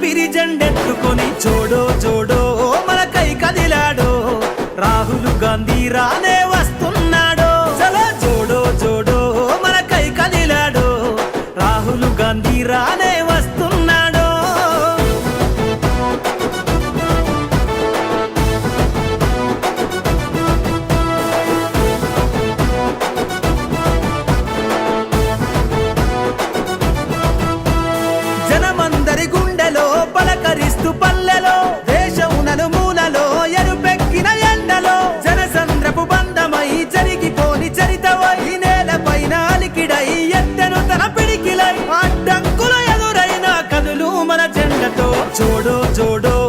నేలపైన చూడో చూడో మన మనకై కదిలాడో రాహుల్ గాంధీ రానే చూడో చూడో.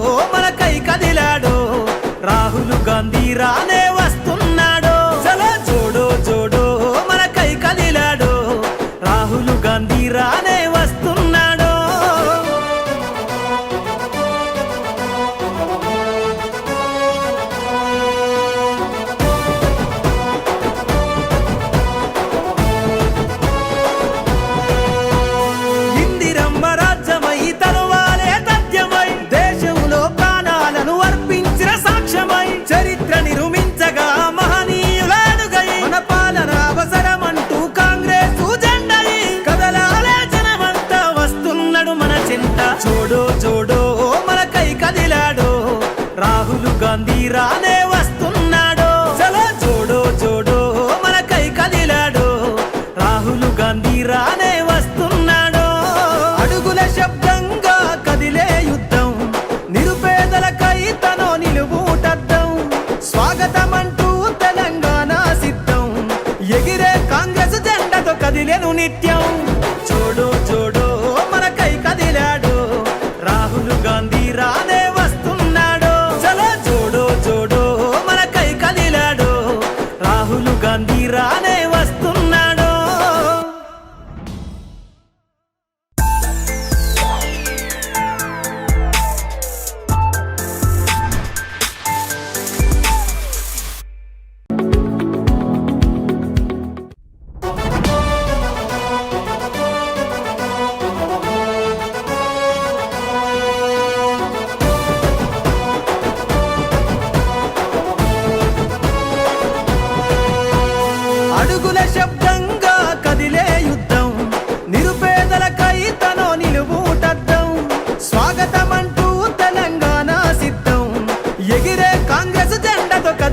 గాంధీ రానే వస్తున్నాడో. చలో చూడో చూడో మనకై కదిలాడో. రాహుల్ గాంధీ రానే వస్తున్నాడో. అడుగుల శబ్దంగా కదిలే యుద్ధం నిరుపేదలకై తనో నిలువుటద్దం. స్వాగతమంటూ తెలంగాణ సిద్ధం ఎగిరే కాంగ్రెస్ జెండతో కదిలేను నిత్యం. చూడు చూడు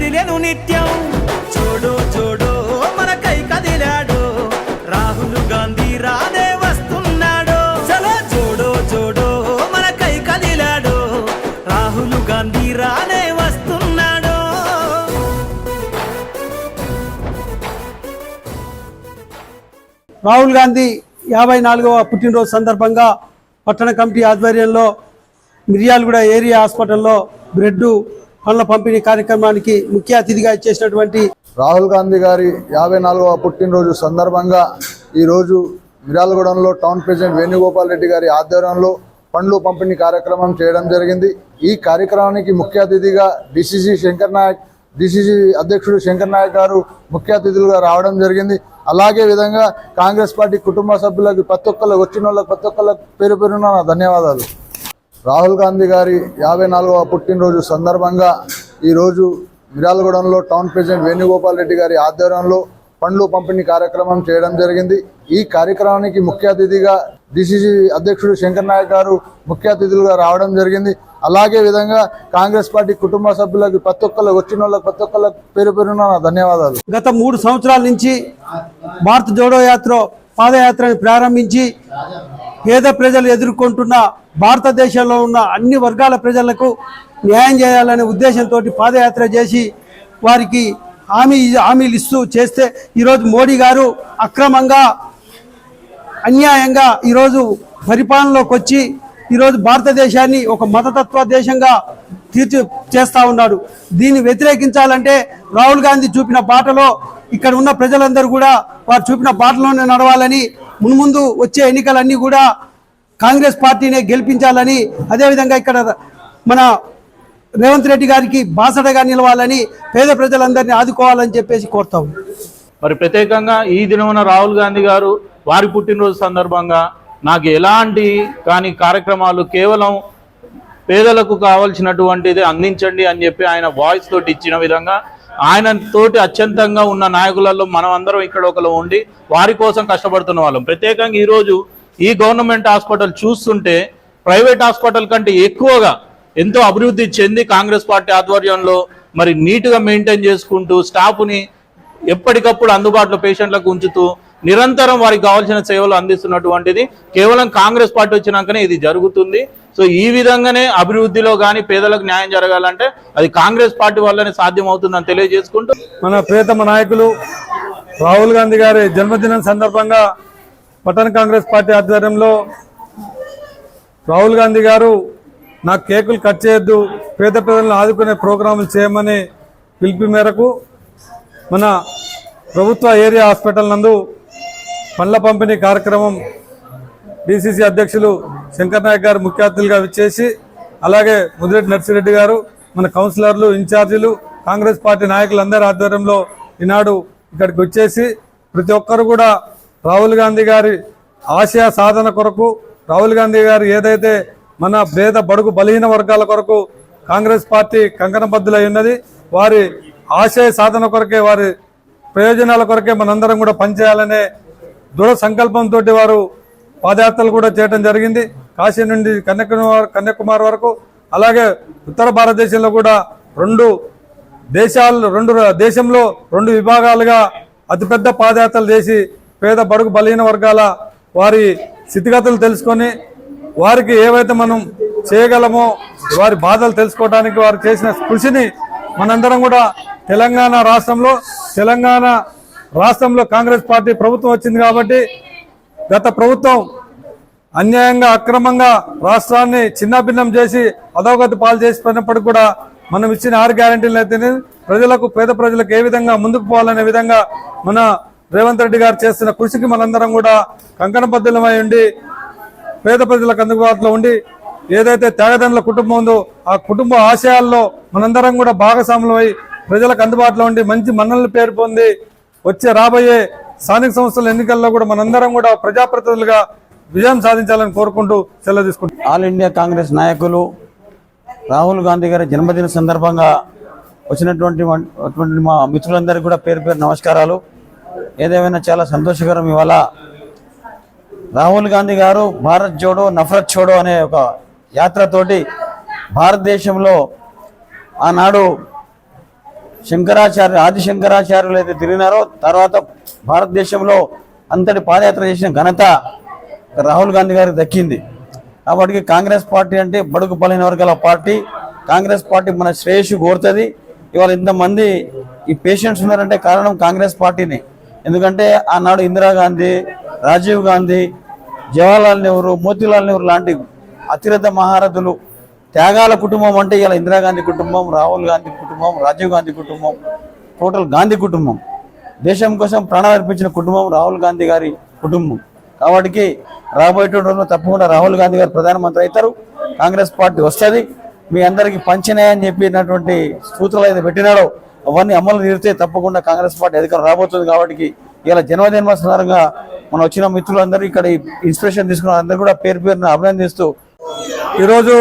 కదిలేను నిత్యం. చూడు చూడు మనకై కదిలాడు. రాహుల్ గాంధీ రానే వస్తున్నాడు. చలో చూడు చూడు మనకై కదిలాడు. రాహుల్ గాంధీ రానే వస్తున్నాడు. రాహుల్ గాంధీ యాభై నాలుగవ పుట్టినరోజు సందర్భంగా పట్టణ కమిటీ ఆధ్వర్యంలో మిర్యాలగూడ ఏరియా హాస్పిటల్లో బ్రెడ్ పనుల పంపిణీ కార్యక్రమానికి ముఖ్య అతిథిగా ఇచ్చేసినటువంటి రాహుల్ గాంధీ గారి యాభై నాలుగవ పుట్టినరోజు సందర్భంగా ఈరోజు మిరాలగూడెంలో టౌన్ ప్రెసిడెంట్ వేణుగోపాల్ రెడ్డి గారి ఆధ్వర్యంలో పండ్లు పంపిణీ కార్యక్రమం చేయడం జరిగింది. ఈ కార్యక్రమానికి ముఖ్య అతిథిగా డిసిసి శంకర్ నాయక్ డిసిసి అధ్యక్షుడు శంకర్ నాయక్ గారు ముఖ్య అతిథులుగా రావడం జరిగింది. అలాగే విధంగా కాంగ్రెస్ పార్టీ కుటుంబ సభ్యులకు ప్రతి ఒక్కరు వచ్చిన వాళ్ళకి ప్రతి ఒక్కళ్ళకి పేరు పేరున ధన్యవాదాలు. రాహుల్ గాంధీ గారి యాభై నాలుగవ పుట్టినరోజు సందర్భంగా ఈరోజు మిరాలగూడెంలో టౌన్ ప్రెసిడెంట్ వేణుగోపాల్ రెడ్డి గారి ఆధ్వర్యంలో పండ్లు పంపిణీ కార్యక్రమం చేయడం జరిగింది. ఈ కార్యక్రమానికి ముఖ్య అతిథిగా డిసిసి అధ్యక్షుడు శంకర్ నాయక్ గారు ముఖ్య అతిథులుగా రావడం జరిగింది. అలాగే విధంగా కాంగ్రెస్ పార్టీ కుటుంబ సభ్యులకు ప్రతి ఒక్కరు వచ్చిన వాళ్ళకి ప్రతి ఒక్కళ్ళకి పేరు పేరున ధన్యవాదాలు. గత మూడు సంవత్సరాల నుంచి భారత్ జోడో యాత్ర పాదయాత్రని ప్రారంభించి పేద ప్రజలు ఎదుర్కొంటున్న భారతదేశంలో ఉన్న అన్ని వర్గాల ప్రజలకు న్యాయం చేయాలనే ఉద్దేశంతో పాదయాత్ర చేసి వారికి హామీ హామీలు ఇస్తూ చేస్తే ఈరోజు మోడీ గారు అక్రమంగా అన్యాయంగా ఈరోజు పరిపాలనలోకి వచ్చి ఈరోజు భారతదేశాన్ని ఒక మతతత్వ దేశంగా తీర్చి చేస్తా ఉన్నాడు. దీన్ని వ్యతిరేకించాలంటే రాహుల్ గాంధీ చూపిన బాటలో ఇక్కడ ఉన్న ప్రజలందరూ కూడా వారు చూపిన బాటలోనే నడవాలని మున్ముందు వచ్చే ఎన్నికలన్నీ కూడా కాంగ్రెస్ పార్టీనే గెలిపించాలని అదేవిధంగా ఇక్కడ మన రేవంత్ రెడ్డి గారికి బాసటగా నిలవాలని పేద ప్రజలందరినీ ఆదుకోవాలని చెప్పేసి కోరుతాం మరి ప్రత్యేకంగా ఈ దినమున రాహుల్ గాంధీ గారు వారి పుట్టినరోజు సందర్భంగా నాకు ఎలాంటి కానీ కార్యక్రమాలు కేవలం పేదలకు కావాల్సినటువంటిది అందించండి అని చెప్పి ఆయన వాయిస్ తోటి ఇచ్చిన విధంగా ఆయన తోటి అత్యంతంగా ఉన్న నాయకులలో మనం అందరం ఇక్కడ ఒకరు ఉండి వారి కోసం కష్టపడుతున్న వాళ్ళం. ప్రత్యేకంగా ఈరోజు ఈ గవర్నమెంట్ హాస్పిటల్ చూస్తుంటే ప్రైవేట్ హాస్పిటల్ కంటే ఎక్కువగా ఎంతో అభివృద్ధి చెంది కాంగ్రెస్ పార్టీ ఆధ్వర్యంలో మరి నీట్గా మెయింటైన్ చేసుకుంటూ స్టాఫ్ని ఎప్పటికప్పుడు అందుబాటులో పేషెంట్లకు ఉంచుతూ నిరంతరం వారికి కావాల్సిన సేవలు అందిస్తున్నటువంటిది కేవలం కాంగ్రెస్ పార్టీ వచ్చినాకనే ఇది జరుగుతుంది. సో ఈ విధంగానే అభివృద్ధిలో కానీ పేదలకు న్యాయం జరగాలంటే అది కాంగ్రెస్ పార్టీ వల్లనే సాధ్యం అవుతుందని తెలియజేసుకుంటూ మన ప్రియతమ నాయకులు రాహుల్ గాంధీ గారి జన్మదినం సందర్భంగా పట్టణ కాంగ్రెస్ పార్టీ ఆధ్వర్యంలో రాహుల్ గాంధీ గారు నాకు కేకులు కట్ చేయొద్దు పేద ప్రజలను ఆదుకునే ప్రోగ్రాములు చేయమని పిలుపు మేరకు మన ప్రభుత్వ ఏరియా హాస్పిటల్ నందు పండ్ల పంపిణీ కార్యక్రమం డిసిసి అధ్యక్షులు శంకర్ నాయక్ గారు ముఖ్య అతిథులుగా విచ్చేసి అలాగే ముదిరెడ్డి నర్సిరెడ్డి గారు మన కౌన్సిలర్లు ఇన్ఛార్జీలు కాంగ్రెస్ పార్టీ నాయకులందరి ఆధ్వర్యంలో ఈనాడు ఇక్కడికి వచ్చేసి ప్రతి ఒక్కరు కూడా రాహుల్ గాంధీ గారి ఆశయ సాధన కొరకు రాహుల్ గాంధీ గారు ఏదైతే మన పేద బడుగు బలహీన వర్గాల కొరకు కాంగ్రెస్ పార్టీ కంకణబద్ధులై ఉన్నది వారి ఆశయ సాధన కొరకే వారి ప్రయోజనాల కొరకే మనందరం కూడా పనిచేయాలనే దృఢ సంకల్పంతో వారు పాదయాత్రలు కూడా చేయడం జరిగింది. కాశీ నుండి కన్యాకుమారి కన్యాకుమారి వరకు అలాగే ఉత్తర భారతదేశంలో కూడా రెండు దేశాలు రెండు దేశంలో రెండు విభాగాలుగా అతిపెద్ద పాదయాత్రలు చేసి పేద బడుగు బలహీన వర్గాల వారి స్థితిగతులు తెలుసుకొని వారికి ఏవైతే మనం చేయగలమో వారి బాధలు తెలుసుకోవడానికి వారు చేసిన కృషిని మనందరం కూడా తెలంగాణ రాష్ట్రంలో తెలంగాణ రాష్ట్రంలో కాంగ్రెస్ పార్టీ ప్రభుత్వం వచ్చింది కాబట్టి గత ప్రభుత్వం అన్యాయంగా అక్రమంగా రాష్ట్రాన్ని చిన్నాభిన్నం చేసి అధోగతి పాలు చేసిపోయినప్పటికీ కూడా మనం ఇచ్చిన ఆరు గ్యారంటీలు అయితేనే ప్రజలకు పేద ప్రజలకు ఏ విధంగా ముందుకు పోవాలనే విధంగా మన రేవంత్ రెడ్డి గారు చేస్తున్న కృషికి మనందరం కూడా కంకణబద్ధులమై ఉండి పేద ప్రజలకు అందుబాటులో ఉండి ఏదైతే త్యాగదనుల కుటుంబం ఉందో ఆ కుటుంబ ఆశయాల్లో మనందరం కూడా భాగస్వాములమై ప్రజలకు అందుబాటులో ఉండి మంచి మన్నలను పేరు పొంది వచ్చే రాబోయే స్థానిక సంస్థల ఎన్నికల్లో కూడా మనందరం కూడా ప్రజాప్రతినిధులుగా విజయం సాధించాలని కోరుకుంటూ సెలవు తీసుకుంటాం ఆల్ ఇండియా కాంగ్రెస్ నాయకులు రాహుల్ గాంధీ గారి జన్మదిన సందర్భంగా వచ్చినటువంటి అటువంటి మా మిత్రులందరికీ కూడా పేరు పేరు నమస్కారాలు. ఏదేమైనా చాలా సంతోషకరం ఇవాళ రాహుల్ గాంధీ గారు భారత్ జోడో నఫరత్ చోడో అనే ఒక యాత్రతోటి భారతదేశంలో ఆనాడు శంకరాచార్య ఆది శంకరాచార్యులు అయితే తిరిగినారో తర్వాత భారతదేశంలో అంతటి పాదయాత్ర చేసిన ఘనత రాహుల్ గాంధీ గారికి దక్కింది. కాబట్టి కాంగ్రెస్ పార్టీ అంటే బడుగు బలైన వర్గాల పార్టీ. కాంగ్రెస్ పార్టీ మన శ్రేయస్సు కోరుతుంది. ఇవాళ ఇంతమంది ఈ పేషెంట్స్ ఉన్నారంటే కారణం కాంగ్రెస్ పార్టీని. ఎందుకంటే ఆనాడు ఇందిరాగాంధీ రాజీవ్ గాంధీ జవహర్లాల్ నెహ్రూ మోతీలాల్ నెహ్రూ లాంటి అతిరథ మహారథులు త్యాగాల కుటుంబం అంటే ఇలా ఇందిరాగాంధీ కుటుంబం రాహుల్ గాంధీ కుటుంబం రాజీవ్ గాంధీ కుటుంబం టోటల్ గాంధీ కుటుంబం. దేశం కోసం ప్రాణాలు అర్పించిన కుటుంబం రాహుల్ గాంధీ గారి కుటుంబం. కాబట్టి రాబోయేటువంటి రోజుల్లో తప్పకుండా రాహుల్ గాంధీ గారు ప్రధానమంత్రి అవుతారు. కాంగ్రెస్ పార్టీ వస్తుంది. మీ అందరికీ పంచినాయని చెప్పినటువంటి సూత్రాలు అయితే పెట్టినాడో అవన్నీ అమలు తీరితే తప్పకుండా కాంగ్రెస్ పార్టీ అధికారం రాబోతుంది. కాబట్టి ఇలా జన్మదిన సందర్భంగా మన వచ్చిన మిత్రులందరూ ఇక్కడ ఈ ఇన్స్పిరేషన్ తీసుకున్న అందరూ కూడా పేరు పేరున అభినందిస్తూ ఈరోజు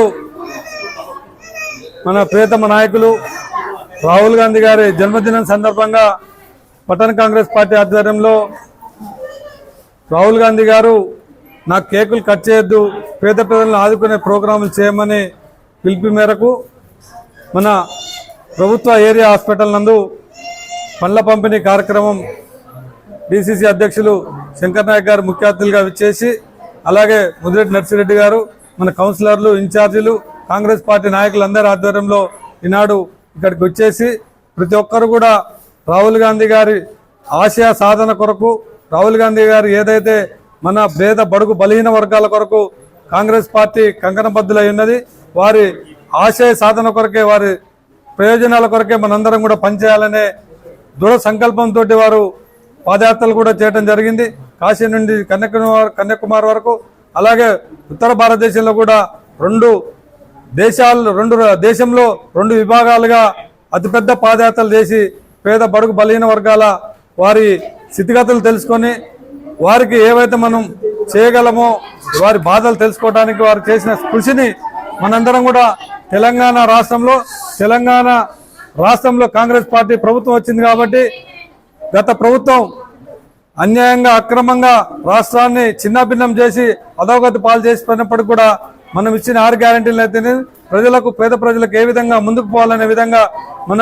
మన ప్రియతమ నాయకులు రాహుల్ గాంధీ గారి జన్మదినం సందర్భంగా పట్టణ కాంగ్రెస్ పార్టీ ఆధ్వర్యంలో రాహుల్ గాంధీ గారు నాకు కేకులు కట్ చేయొద్దు పేద ప్రజలను ఆదుకునే ప్రోగ్రాములు చేయమని పిలుపు మేరకు మన ప్రభుత్వ ఏరియా హాస్పిటల్ నందు పండ్ల పంపిణీ కార్యక్రమం డిసిసి అధ్యక్షులు శంకర్ నాయక్ గారు ముఖ్య అతిథులుగా విచ్చేసి అలాగే ముదిరెడ్డి నర్సిరెడ్డి గారు మన కౌన్సిలర్లు ఇన్ఛార్జీలు కాంగ్రెస్ పార్టీ నాయకులందరి ఆధ్వర్యంలో ఈనాడు ఇక్కడికి వచ్చేసి ప్రతి ఒక్కరు కూడా రాహుల్ గాంధీ గారి ఆశయ సాధన కొరకు రాహుల్ గాంధీ గారు ఏదైతే మన భేద బడుగు బలహీన వర్గాల కొరకు కాంగ్రెస్ పార్టీ కంకణబద్ధులై ఉన్నది వారి ఆశయ సాధన కొరకే వారి ప్రయోజనాల కొరకే మనందరం కూడా పనిచేయాలనే దృఢ సంకల్పంతో వారు పాదయాత్రలు కూడా చేయడం జరిగింది. కాశీ నుండి కన్యాకుమారి కన్యాకుమారి వరకు అలాగే ఉత్తర భారతదేశంలో కూడా రెండు దేశాలు రెండు దేశంలో రెండు విభాగాలుగా అతిపెద్ద పాదయాత్రలు చేసి పేద బడుగు బలహీన వర్గాల వారి స్థితిగతులు తెలుసుకొని వారికి ఏవైతే మనం చేయగలమో వారి బాధలు తెలుసుకోవడానికి వారు చేసిన కృషిని మనందరం కూడా తెలంగాణ రాష్ట్రంలో తెలంగాణ రాష్ట్రంలో కాంగ్రెస్ పార్టీ ప్రభుత్వం వచ్చింది కాబట్టి గత ప్రభుత్వం అన్యాయంగా అక్రమంగా రాష్ట్రాన్ని చిన్నాభిన్నం చేసి అధోగతి పాలు చేసిపోయినప్పటికీ కూడా మనం ఇచ్చిన ఆరు గ్యారంటీలు అయితేనే ప్రజలకు పేద ప్రజలకు ఏ విధంగా ముందుకు పోవాలనే విధంగా మన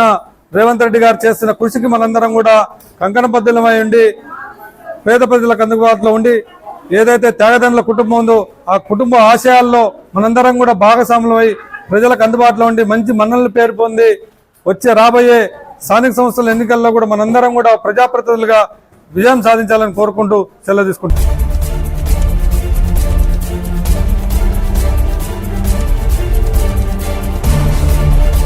రేవంత్ రెడ్డి గారు చేస్తున్న కృషికి మనందరం కూడా కంకణబద్ధులమై ఉండి పేద ప్రజలకు అందుబాటులో ఉండి ఏదైతే త్యాగదనుల కుటుంబం ఉందో ఆ కుటుంబ ఆశయాల్లో మనందరం కూడా భాగస్వాములమై ప్రజలకు అందుబాటులో ఉండి మంచి మన్నలను పేరు పొంది వచ్చే రాబోయే స్థానిక సంస్థల ఎన్నికల్లో కూడా మనందరం కూడా ప్రజాప్రతినిధులుగా విజయం సాధించాలని కోరుకుంటూ సెలవు తీసుకుంటున్నాం.